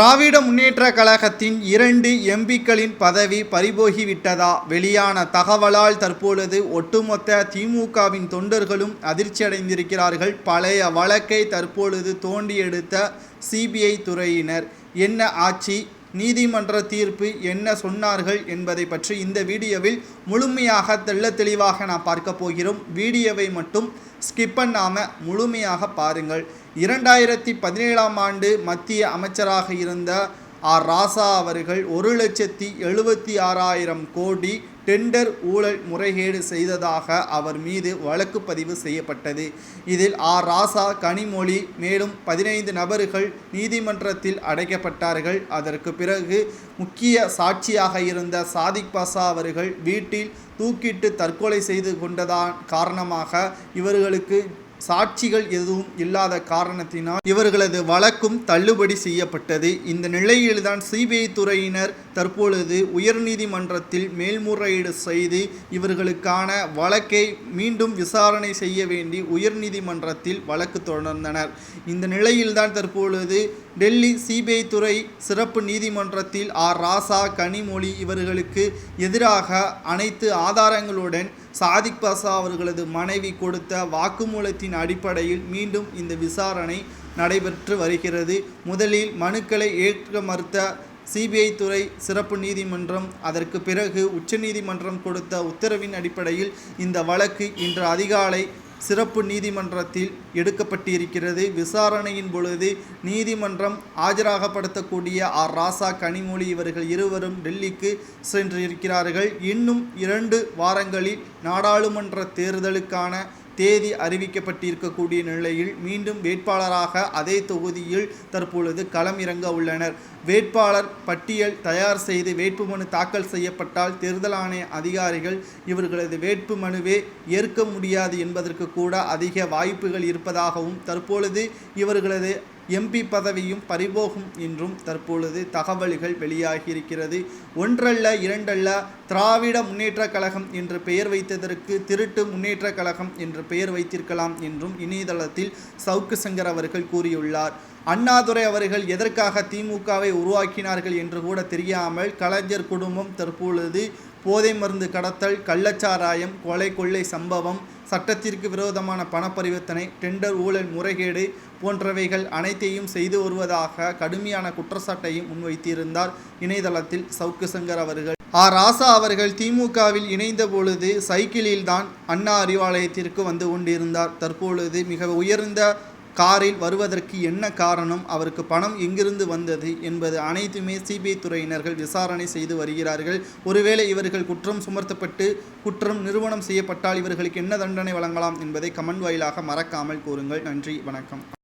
திராவிட முன்னேற்ற கழகத்தின் இரண்டு எம்பிக்களின் பதவி பறிபோகிவிட்டதா? வெளியான தகவலால் தற்பொழுது ஒட்டுமொத்த திமுகவின் தொண்டர்களும் அதிர்ச்சியடைந்திருக்கிறார்கள். பழைய வழக்கை தற்பொழுது தோண்டி எடுத்த சிபிஐ துறையினர். என்ன ஆட்சி? நீதிமன்ற தீர்ப்பு என்ன சொன்னார்கள் என்பதை பற்றி இந்த வீடியோவில் முழுமையாக தெள்ள தெளிவாக நான் பார்க்க போகிறோம். வீடியோவை மட்டும் ஸ்கிப் பண்ணாமல் முழுமையாக பாருங்கள். இரண்டாயிரத்தி பதினேழாம் ஆண்டு மத்திய அமைச்சராக இருந்த ஆர் ராசா அவர்கள் ஒரு லட்சத்தி எழுபத்தி ஆறாயிரம் கோடி டெண்டர் ஊழல் முறைகேடு செய்ததாக அவர் மீது வழக்கு பதிவு செய்யப்பட்டது. இதில் ஆர் ராசா கனிமொழி மேலும் பதினைந்து நபர்கள் நீதிமன்றத்தில் அடைக்கப்பட்டார்கள். அதற்கு பிறகு முக்கிய சாட்சியாக இருந்த சாதிக் பாசா அவர்கள் வீட்டில் தூக்கிட்டு தற்கொலை செய்து கொண்டதான் காரணமாக இவர்களுக்கு சாட்சிகள் எதுவும் இல்லாத காரணத்தினால் இவர்களது வழக்கும் தள்ளுபடி செய்யப்பட்டது. இந்த நிலையில்தான் சிபிஐ துறையினர் தற்பொழுது உயர்நீதிமன்றத்தில் மேல்முறையீடு செய்து இவர்களுக்கான வழக்கை மீண்டும் விசாரணை செய்ய வேண்டி உயர்நீதிமன்றத்தில் வழக்கு தொடர்ந்தனர். இந்த நிலையில்தான் தற்பொழுது டெல்லி சிபிஐ துறை சிறப்பு நீதிமன்றத்தில் ஆர். ராசா கனிமொழி இவர்களுக்கு எதிராக அனைத்து ஆதாரங்களுடன் சாதிக் பாசா அவர்களது மனைவி கொடுத்த வாக்குமூலத்தின் அடிப்படையில் மீண்டும் இந்த விசாரணை நடைபெற்று வருகிறது. முதலில் மனுக்களை ஏற்க மறுத்த சிபிஐ துறை சிறப்பு நீதிமன்றம் அதற்கு பிறகு உச்சநீதிமன்றம் கொடுத்த உத்தரவின் அடிப்படையில் இந்த வழக்கு இன்று அதிகாலை சிறப்பு நீதிமன்றத்தில் எடுக்கப்பட்டிருக்கிறது. விசாரணையின் பொழுது நீதிமன்றம் ஆஜராகப்படுத்தக்கூடிய ஆர். ராசா கனிமொழி இவர்கள் இருவரும் டெல்லிக்கு சென்றிருக்கிறார்கள். இன்னும் இரண்டு வாரங்களில் நாடாளுமன்ற தேர்தலுக்கான தேதி அறிவிக்கப்பட்டிருக்கக்கூடிய நிலையில் மீண்டும் வேட்பாளராக அதே தொகுதியில் தற்பொழுது களம் இறங்க உள்ளனர். வேட்பாளர் பட்டியல் தயார் செய்து வேட்புமனு தாக்கல் செய்யப்பட்டால் தேர்தல் ஆணைய அதிகாரிகள் இவர்களது வேட்பு மனுவே ஏற்க முடியாது என்பதற்கு கூட அதிக வாய்ப்புகள் இருப்பதாகவும் தற்பொழுது இவர்களது எம்பி பதவியும் பறிபோகும் என்றும் தற்பொழுது தகவல்கள் வெளியாகியிருக்கிறது. ஒன்றல்ல இரண்டல்ல திராவிட முன்னேற்ற கழகம் என்று பெயர் வைத்ததற்கு திருட்டு முன்னேற்ற கழகம் என்று பெயர் வைத்திருக்கலாம் என்றும் இணையதளத்தில் சவுக்கு சங்கர் அவர்கள் கூறியுள்ளார். அண்ணாதுரை அவர்கள் எதற்காக திமுகவை உருவாக்கினார்கள் என்று கூட தெரியாமல் கலைஞர் குடும்பம் தற்பொழுது போதை மருந்து கடத்தல் கள்ளச்சாராயம் கொலை கொள்ளை சம்பவம் சட்டத்திற்கு விரோதமான பண பரிவர்த்தனை டெண்டர் ஊழல் முறைகேடு போன்றவைகள் அனைத்தையும் செய்து வருவதாக கடுமையான குற்றச்சாட்டையும் முன்வைத்திருந்தார் இணையதளத்தில் சவுக்கு சங்கர் அவர்கள். ஆ. ராசா அவர்கள் திமுகவில் இணைந்த பொழுது சைக்கிளில்தான் அண்ணா அறிவாலயத்திற்கு வந்து கொண்டிருந்தார். தற்பொழுது மிக உயர்ந்த காரில் வருவதற்கு என்ன காரணம்? அவருக்கு பணம் எங்கிருந்து வந்தது? என்பது அனைத்துமே சிபிஐ துறையினர்கள் விசாரணை செய்து வருகிறார்கள். ஒருவேளை இவர்கள் குற்றம் சுமர்த்தப்பட்டு குற்றம் நிறுவனம் செய்யப்பட்டால் இவர்களுக்கு என்ன தண்டனை வழங்கலாம் என்பதை கமெண்ட் வாயிலாக மறக்காமல் கூறுங்கள். நன்றி வணக்கம்.